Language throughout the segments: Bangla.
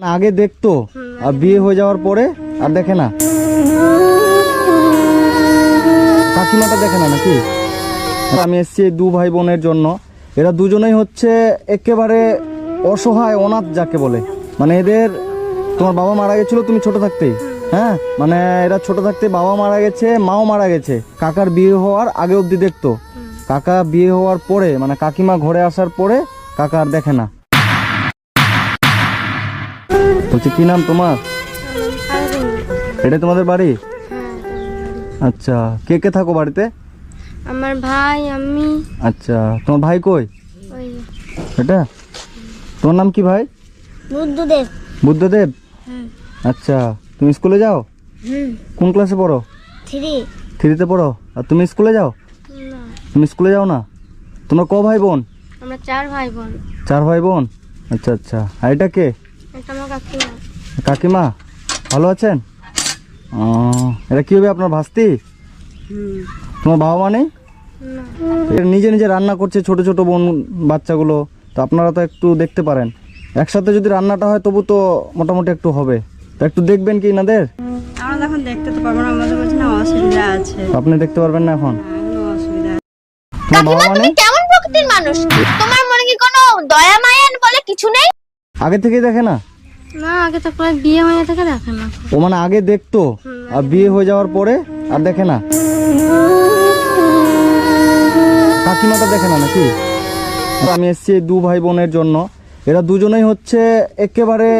মানে আগে দেখতো, আর বিয়ে হয়ে যাওয়ার পরে, আর দেখে না। কাকিমাটা দেখে না নাকি? আমি এসছি দু ভাই বোনের জন্য। এরা দুজনেই হচ্ছে একেবারে অসহায়, অনাথ যাকে বলে। মানে এদের, তোমার বাবা মারা গেছিল তুমি ছোট থাকতেই হ্যাঁ? মানে এরা ছোট থাকতে বাবা মারা গেছে, মাও মারা গেছে। কাকার বিয়ে হওয়ার আগে অবধি দেখতো। কাকা বিয়ে হওয়ার পরে মানে কাকিমা ঘরে আসার পরে, কাকা আর দেখে না। বলছি কি নাম তোমার? এটা তোমাদের বাড়ি? আচ্ছা কে কে থাকো বাড়িতে? আমার ভাই আমি। আচ্ছা তোমার ভাই কই? এটা? তোমার নাম কি ভাই? বুদ্ধদেব। বুদ্ধদেব? আচ্ছা তুমি স্কুলে যাও? কোন ক্লাসে পড়ো? থ্রি। থ্রিতে পড়ো? আর তুমি স্কুলে যাও? তুমি স্কুলে যাও না? তোমরা ক ভাই বোন? আমরা চার ভাই বোন। চার ভাই বোন? আচ্ছা আচ্ছা। আর এটা কে? কাকিমা ভালো আছেন? ও, এটা কি হবে আপনার ভাস্তি? তোমার বাবা মা নেই? নিজে নিজে রান্না করছে ছোট ছোট বোন বাচ্চাগুলো তো আপনারা তো একটু দেখতে পারেন। একসাথে যদি রান্নাটা হয় তবু তো মোটামুটি একটু হবে। তো একটু দেখবেন কি ইনাদের? আমরা এখন দেখতে তো পারব না আমাদের বলছে না অসুবিধা আছে। আপনি দেখতে পারবেন না এখন? তোমার বাবা কেমন প্রকৃতির মানুষ? তোমার মনে কি কোনো দয়া মায়া বলে কিছু নেই? আগে থেকেই দেখে না? না আগে তো প্রায় বিয়ে হয়ে থেকে দেখে না। ও মানে আগে দেখতো আর বিয়ে হয়ে যাওয়ার পরে আর দেখে না? কাকিমাটা দেখে না নাকি? আমি এসছি দু ভাই বোনের জন্য। এরা দুজনেই হচ্ছে একেবারে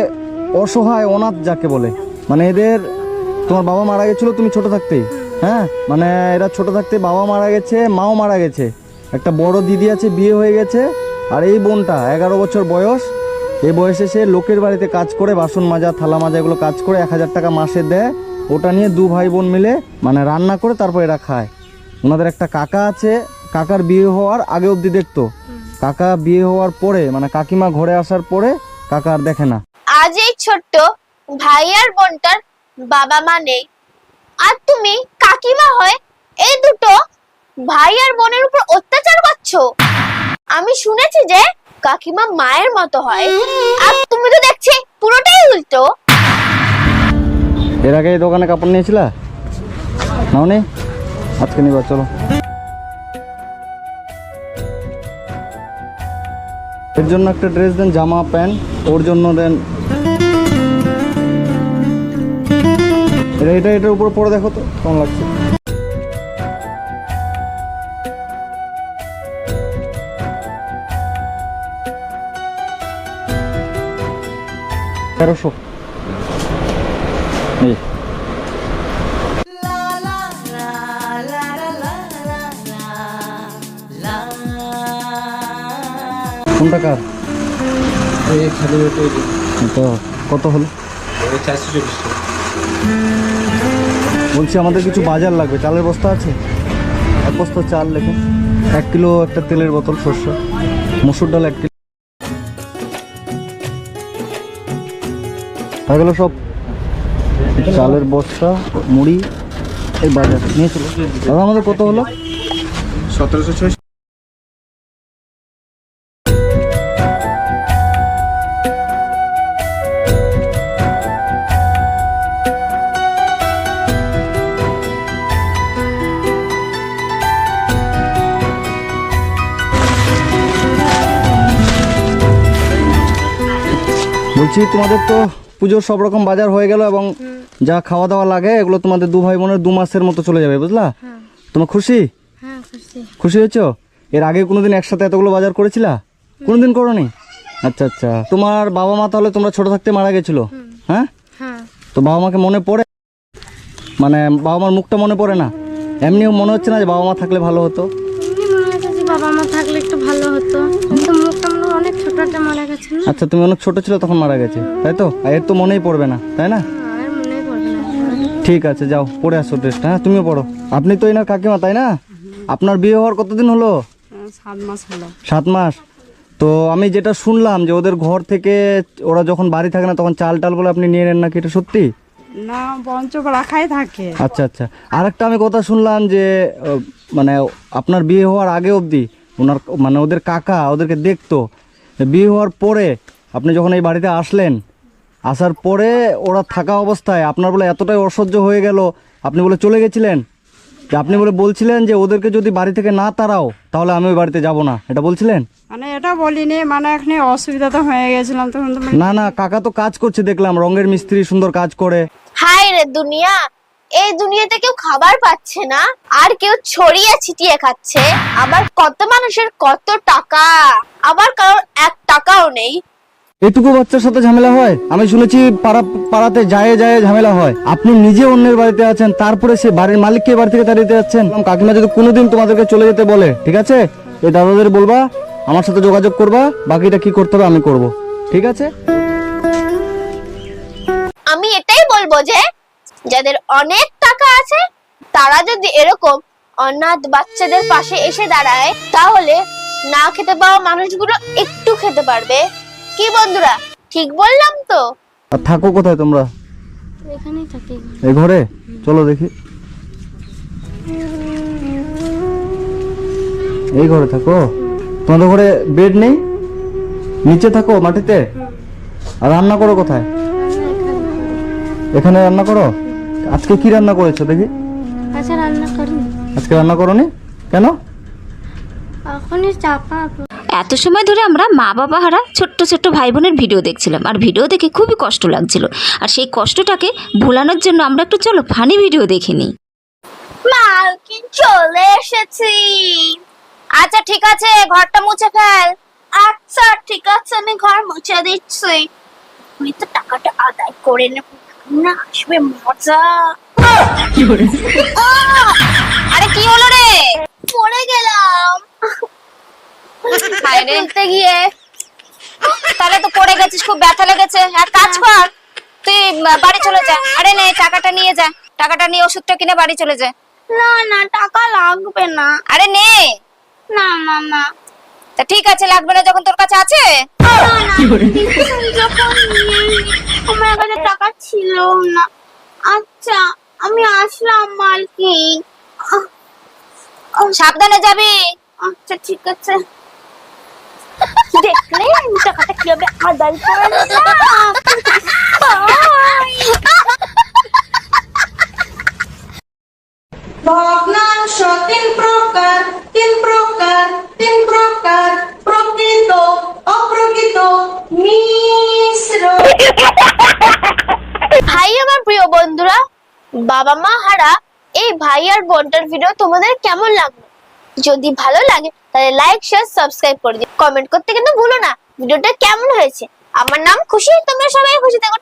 অসহায় অনাথ যাকে বলে। মানে এদের তোমার বাবা মারা গেছিল তুমি ছোট থাকতেই হ্যাঁ? মানে এরা ছোট থাকতে বাবা মারা গেছে মাও মারা গেছে। একটা বড় দিদি আছে বিয়ে হয়ে গেছে। আর এই বোনটা এগারো বছর বয়স এই বয়সে সে লোকের বাড়িতে কাজ করে, বাসন মাজা, থালা মাজা এগুলো কাজ করে এক হাজার টাকা মাসে দেয়। ওটা নিয়ে দু ভাই বোন মিলে মানে রান্না করে তারপর এরা খায়। ওনাদের একটা কাকা আছে, কাকার বিয়ে হওয়ার আগে অবধি দেখতো। কাকা বিয়ে হওয়ার পরে মানে কাকিমা ঘরে আসার পরে কাকা আর দেখে না। আজ এই ছোট্ট ভাই আর বোনটার বাবা মা নেই। আর তুমি কাকিমা হয়ে এই দুটো ভাই আর বোনের উপর অত্যাচার করছ? আমি শুনেছি যে কাকিমা মায়ের মতো হয়। আর তুমি তো দেখছি পুরোটাই উল্টো। এর আগে দোকানে কাপড় নিয়েছিলা? নাও নি আজকে নিবা, চলো। এর জন্য একটা ড্রেস দেন, জামা, প্যান্ট, ওর জন্য দেন। এটা এটা, এটার উপর পরে দেখো তো, কেমন লাগছে। তেরোশো কোনটা কার এই খালি তৈরি তো কত হলো? বলছি আমাদের কিছু বাজার লাগবে চালের বস্তা আছে? এক বস্তা চাল লেখে। এক কিলো একটা তেলের বোতল শস্য মসুর ডাল এক কিলো। হয়ে গেল সব। চালের বস্তা, মুড়ি, এই বাজার। নিয়ে দাদা, আমাদের কত হলো? সতেরোশো ছয়। বলছি তোমাদের তো পুজোর সব রকম বাজার হয়ে গেল এবং যা খাওয়া দাওয়া লাগে এগুলো তোমাদের দু ভাই বোনের দু মাসের মতো চলে যাবে বুঝলা? তোমার খুশি? হ্যাঁ খুশি। খুশি হয়েছো? এর আগে কোনোদিন একসাথে এতগুলো বাজার করেছিলা? কোনোদিন করোনি? আচ্ছা আচ্ছা। তোমার বাবা মা তাহলে তোমরা ছোট থাকতে মারা গেছিল? হ্যাঁ? হ্যাঁ। তো বাবা মাকে মনে পড়ে? মানে বাবা মার মুখটা মনে পড়ে না? এমনিও মনে হচ্ছে না যে বাবা মা থাকলে ভালো হতো? বাবা মা থাকলে একটু ভালো হতো। কিন্তু মুখটা হয় অনেক ছোট একটা মারা গেছে না? আচ্ছা তুমি অনেক ছোট ছিল তখন মারা গেছে। তাই তো? আর এর তো মনেই পড়বে না তাই না? আর পড়বে না। ঠিক আছে যাও পড়ে আসো ড্রেসটা হ্যাঁ তুমিও পড়ো। আপনি তো এনার কাকিমা তাই না? আপনার বিয়ে হওয়ার কতদিন হলো? সাত মাস হলো। সাত মাস। তো আমি যেটা শুনলাম যে ওদের ঘর থেকে ওরা যখন বাড়ি থাকে না তখন চাল টাল বলে আপনি নিয়ে নেন নাকি এটা সত্যি? না রাখাই থাকে। আচ্ছা আচ্ছা। আর একটা আমি কথা শুনলাম যে মানে আপনার বিয়ে হওয়ার আগে অবধি ওনার মানে ওদের কাকা ওদেরকে দেখতো বিয়ে হওয়ার পরে আপনি যখন এই বাড়িতে আসলেন আসার পরে ওরা থাকা অবস্থায় আপনার বলে এতটাই অসহ্য হয়ে গেল আপনি বলে চলে গেছিলেন? যে আপনি বলে বলছিলেন যে ওদেরকে যদি বাড়ি থেকে না তাড়াও তাহলে আমি ওই বাড়িতে যাব না। এটা বলছিলেন? মানে এটা বলিনি মানে এখানে অসুবিধা তো হয়ে গেছিলাম তখন মানে- না না কাকা তো কাজ করছে দেখলাম। রঙের মিস্ত্রি সুন্দর কাজ করে। হায় রে দুনিয়া! এই দুনিয়াতে কেউ খাবার পাচ্ছে না আর কেউ ছড়িয়ে ছিটিয়ে খাচ্ছে। আবার কত মানুষের কত টাকা? আবার কারোর এক টাকাও নেই। এটুকু বাচ্চার সাথে ঝামেলা হয়? আমি শুনেছি পাড়া পাড়াতে যায় যায় ঝামেলা হয়। আপনি নিজে অন্যের বাড়িতে আছেন তারপরে সে বাড়ির মালিককে বাড়ি থেকে তাড়িয়ে যাচ্ছেন? কাকিমা যদি কোনোদিন তোমাদেরকে চলে যেতে বলে ঠিক আছে? এই দাদাদের বলবা আমার সাথে যোগাযোগ করবা বাকিটা কি করতে হবে আমি করব। ঠিক আছে? আমি এটাই বলব যে যাদের অনেক টাকা আছে তারা যদি এরকম অনাথ বাচ্চাদের পাশে এসে দাঁড়ায় তাহলে না খেতে পাওয়া মানুষগুলো একটু খেতে পারবে। কি বন্ধুরা ঠিক বললাম তো? আর থাকো কোথায় তোমরা? এখানেই থাকি। এই ঘরে? চলো দেখি। এই ঘরে থাকো। তোমাদের ঘরে বেড নেই? নিচে থাকো মাটিতে? আর রান্না করো কোথায়? এখানে রান্না করো? আজকে কি রান্না করেছ দেখি? আচ্ছা রান্না করিনি। আজকে রান্না করোনি? কেন? এখনই চাপা এত সময় ধরে আমরা মা বাবা হারা ছোট্ট ছোট্ট ভাই বোনের ভিডিও দেখছিলাম আর ভিডিও দেখে খুবই কষ্ট লাগছিল। আর সেই কষ্টটাকে ভোলানোর জন্য আমরা একটু চলো ফানি ভিডিও দেখে নিই। মালকিন চলে এসেছি। আচ্ছা ঠিক আছে ঘরটা মুছে ফেল। আচ্ছা ঠিক আছে আমি ঘর মুছে দিচ্ছি। আমি তো টাকাটা আদায় করে নেব। না আসবে মজা। আরে কি হলো রে? পড়ে গেলাম। রে। গিয়ে। তাহলে তো পড়ে গেছিস খুব ব্যথা লেগেছে। এক কাজ কর তুই বাড়ি চলে যা। আরে নে টাকাটা নিয়ে যা। টাকাটা নিয়ে ওষুধটা কিনে বাড়ি চলে যা। না না টাকা লাগবে না। আরে নে। না না না। তা ঠিক আছে লাগবে না যখন তোর কাছে আছে? আমার কাছে টাকা ছিল না আচ্ছা আমি আসলাম মালকিন সাবধানে যাবি আচ্ছা ঠিক আছে টাকাটা কীভাবে আদায় করলাম হাই, আমার প্রিয় বন্ধুরা। বাবা মা হারা, এই ভাই আর বোনটার ভিডিও তোমাদের কেমন লাগল? যদি ভালো লাগে, তাহলে লাইক শেয়ার সাবস্ক্রাইব করে দিও। কমেন্ট করতে কিন্তু ভুলো না। ভিডিওটা কেমন হয়েছে? আমার নাম খুশি, তোমরা সবাই খুশি থাকো।